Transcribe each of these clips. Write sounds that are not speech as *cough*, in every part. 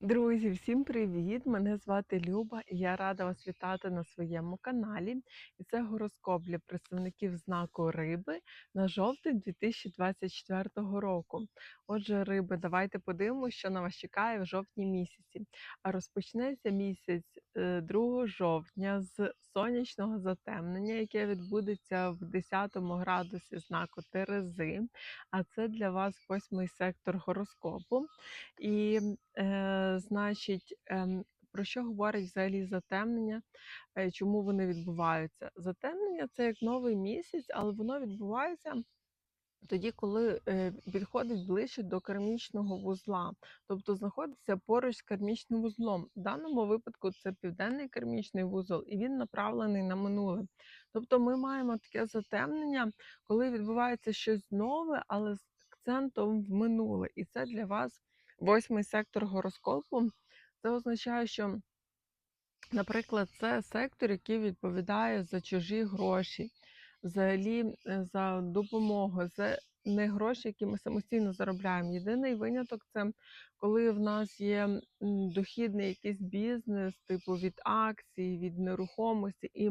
Друзі, всім привіт! Мене звати Люба, і я рада вас вітати на своєму каналі. І це гороскоп для представників знаку риби на жовтень 2024 року. Отже, риби, давайте подивимося, що на вас чекає в жовтні місяці. А розпочнеться місяць 2 жовтня з сонячного затемнення, яке відбудеться в 10 градусі знаку Терези. А це для вас восьмий сектор гороскопу. І Е, значить, ем, про що говорить взагалі затемнення? Е, чому вони відбуваються? Затемнення це як новий місяць, але воно відбувається тоді, коли е, підходить ближче до кармічного вузла, тобто знаходиться поруч з кармічним вузлом. В даному випадку це південний кармічний вузол, і він направлений на минуле. Тобто ми маємо таке затемнення, коли відбувається щось нове, але з акцентом в минуле. І це для вас восьмий сектор гороскопу. Це означає, що, наприклад, це сектор, який відповідає за чужі гроші, взагалі е, за допомогу. Це не гроші, які ми самостійно заробляємо. Єдиний виняток це коли в нас є дохідний якийсь бізнес, типу від акцій, від нерухомості, і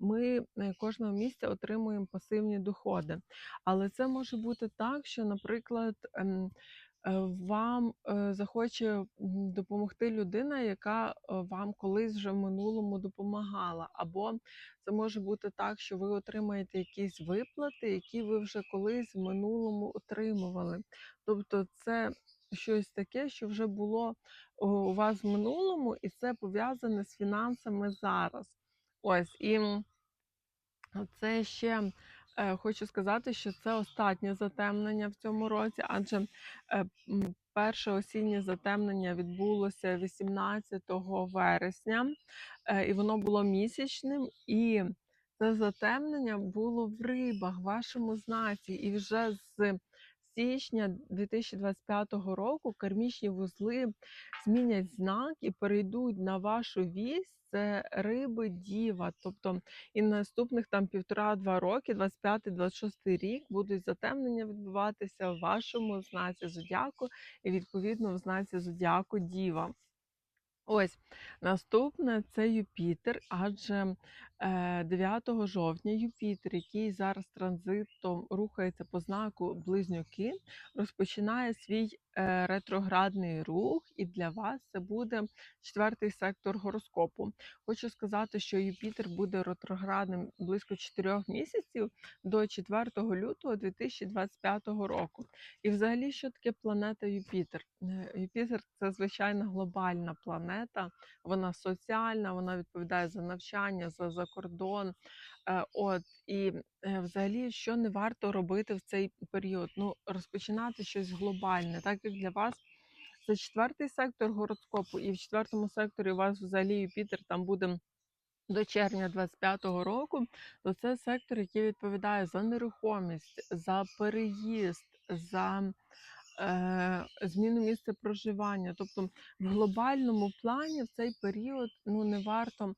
ми е, кожного місяця отримуємо пасивні доходи. Але це може бути так, що, наприклад, ем, вам е, захоче допомогти людина, яка е, вам колись вже в минулому допомагала. Або це може бути так, що ви отримаєте якісь виплати, які ви вже колись в минулому отримували. Тобто це щось таке, що вже було у вас в минулому, і це пов'язане з фінансами зараз. Ось і. це ще е, хочу сказати, що це останнє затемнення в цьому році, адже е, перше осіннє затемнення відбулося 18 вересня, е, і воно було місячним. І це затемнення було в рибах, в вашому знаці, і вже з січня 2025 року кармічні вузли змінять знак і перейдуть на вашу вісь. Це риби діва. Тобто і наступних там півтора-два роки, 25-26 рік, будуть затемнення відбуватися в вашому знаці зодіаку і відповідно в знаці зодіаку діва. Ось наступне це Юпітер, адже е, 9 жовтня Юпітер, який зараз транзитом рухається по знаку Близнюки, розпочинає свій е, ретроградний рух, і для вас це буде четвертий сектор гороскопу. Хочу сказати, що Юпітер буде ретроградним близько 4 місяців до 4 лютого 2025 року. І взагалі, що таке планета Юпітер? Е, Юпітер це звичайно глобальна планета, вона соціальна, вона відповідає за навчання, за закордон. Е, От і е, взагалі, що не варто робити в цей період? Ну, розпочинати щось глобальне, так як для вас. Це четвертий сектор гороскопу, і в четвертому секторі у вас взагалі Юпітер там буде до червня 25-го року, то це сектор, який відповідає за нерухомість, за переїзд, за е, зміну місця проживання. Тобто в глобальному плані в цей період ну, не варто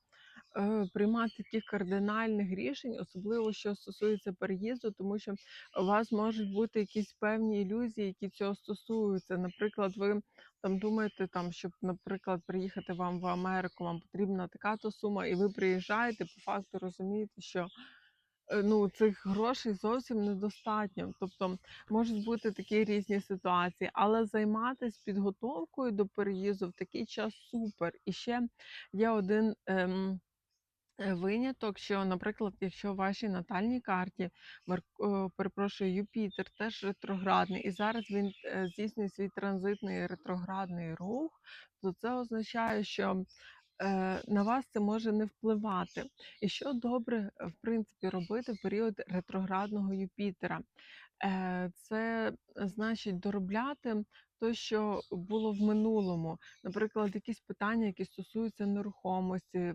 приймати таких кардинальних рішень, особливо що стосується переїзду, тому що у вас можуть бути якісь певні ілюзії, які цього стосуються. Наприклад, ви там думаєте, там, щоб, наприклад, приїхати вам в Америку, вам потрібна така то сума, і ви приїжджаєте, по факту розумієте, що е, ну, цих грошей зовсім недостатньо. Тобто можуть бути такі різні ситуації, але займатися підготовкою до переїзду в такий час супер. І ще є один. Ем, е, Виняток, що, наприклад, якщо в вашій натальній карті перепрошую, Юпітер теж ретроградний, і зараз він е, здійснює свій транзитний ретроградний рух, то це означає, що е, на вас це може не впливати. І що добре, е, в принципі, робити в період ретроградного Юпітера? Е, Це значить доробляти те, що було в минулому. Наприклад, якісь питання, які стосуються нерухомості,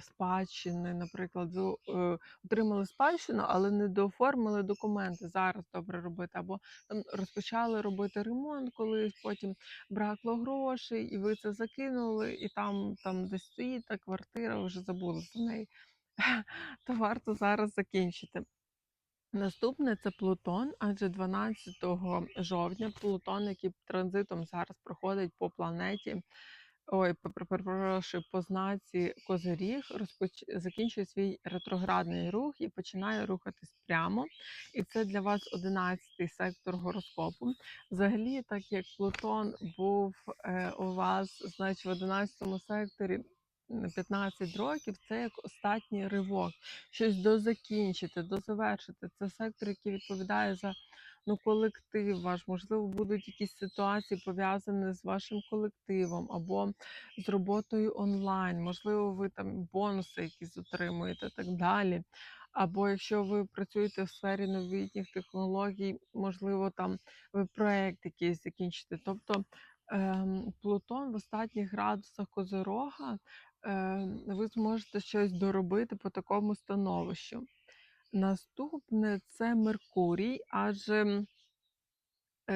спадщини. Наприклад, е, отримали спадщину, але не дооформили документи. Зараз добре робити. Або там розпочали робити ремонт колись, потім бракло грошей, і ви це закинули, і там, там десь стоїть та квартира, вже забули за неї. *laughs* То варто зараз закінчити. Наступне це Плутон, адже 12 жовтня Плутон, який транзитом зараз проходить по планеті, Ой, пе пер перепрошую, по знаці Козиріг розпоч закінчує свій ретроградний рух і починає рухатись прямо. І це для вас 11-й сектор гороскопу. Взагалі, так як Плутон був, е, у вас, значить, в 11-му секторі, 15 років, це як останній ривок, щось дозакінчити, дозавершити. Це сектор, який відповідає за, ну, колектив ваш. Можливо, будуть якісь ситуації пов'язані з вашим колективом або з роботою онлайн. Можливо, ви там бонуси якісь отримуєте, так далі. Або якщо ви працюєте в сфері новітніх технологій, можливо, там ви проект якийсь закінчите. Тобто, ем, Плутон в останніх градусах Козирога, ем, ви зможете щось доробити по такому становищу. Наступне це Меркурій, адже Е,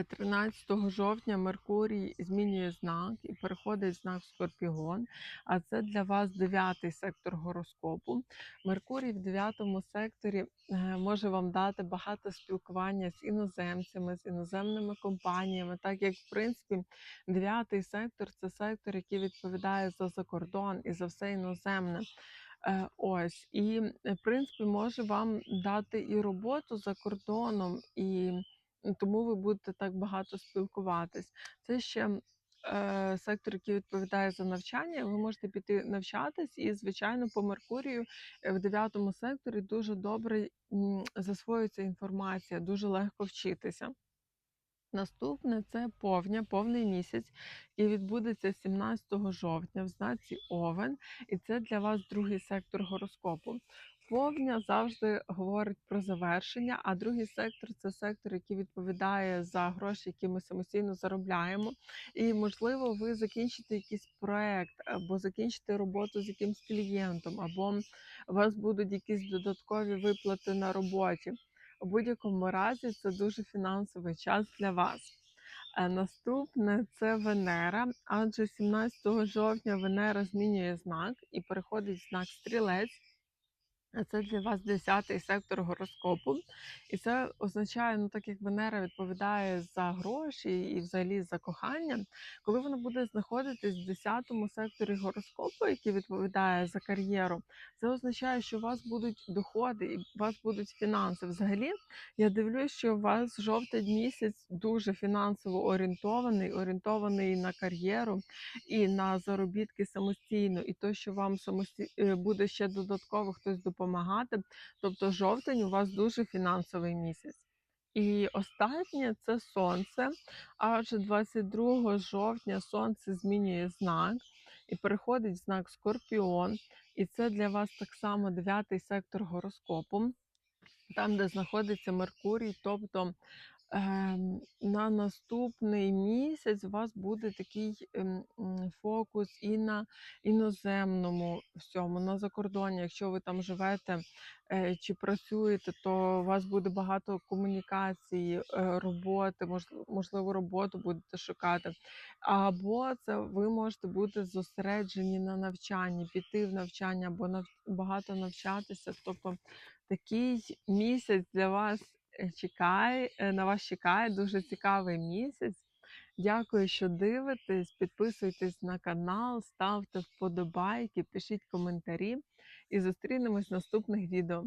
13 жовтня Меркурій змінює знак і переходить в знак Скорпіон, а це для вас дев'ятий сектор гороскопу. Меркурій в дев'ятому секторі е, може вам дати багато спілкування з іноземцями, з іноземними компаніями, так як, в принципі, дев'ятий сектор це сектор, який відповідає за закордон і за все іноземне. Е, Ось, і, е, в принципі, може вам дати і роботу за кордоном, і тому ви будете так багато спілкуватись. Це ще е, сектор, який відповідає за навчання. Ви можете піти навчатись, і, звичайно, по Меркурію е, в дев'ятому секторі дуже добре засвоюється інформація, дуже легко вчитися. Наступне це повня, повний місяць, і відбудеться 17 жовтня в знаці Овен, і це для вас другий сектор гороскопу. Повня завжди говорить про завершення, а другий сектор це сектор, який відповідає за гроші, які ми самостійно заробляємо. І, можливо, ви закінчите якийсь проект, або закінчите роботу з якимсь клієнтом, або у вас будуть якісь додаткові виплати на роботі. У будь-якому разі це дуже фінансовий час для вас. Е, Наступне це Венера, адже 17 жовтня Венера змінює знак і переходить в знак стрілець. Це для вас 10-й сектор гороскопу, і це означає, ну так як Венера відповідає за гроші і взагалі за кохання, коли вона буде знаходитись в 10-му секторі гороскопу, який відповідає за кар'єру, це означає, що у вас будуть доходи і у вас будуть фінанси. Взагалі, я дивлюсь, що у вас жовтень місяць дуже фінансово орієнтований, орієнтований на кар'єру і на заробітки самостійно, і то, що вам самості... е, буде ще додатково хтось допомагати. Тобто жовтень у вас дуже фінансовий місяць. І останнє це сонце. Адже 22 жовтня сонце змінює знак і переходить в знак Скорпіон. І це для вас так само дев'ятий сектор гороскопу, там, де знаходиться Меркурій, тобто на наступний місяць у вас буде такий ем, фокус і на іноземному всьому, на закордонні. Якщо ви там живете е, чи працюєте, то у вас буде багато комунікації, е, роботи, мож- можливо, роботу будете шукати. Або це ви можете бути зосереджені на навчанні, піти в навчання або багато навчатися. Тобто такий місяць для вас чекає, е, на вас чекає дуже цікавий місяць. Дякую, що дивитесь. Підписуйтесь на канал, ставте вподобайки, пишіть коментарі і зустрінемось в наступних відео.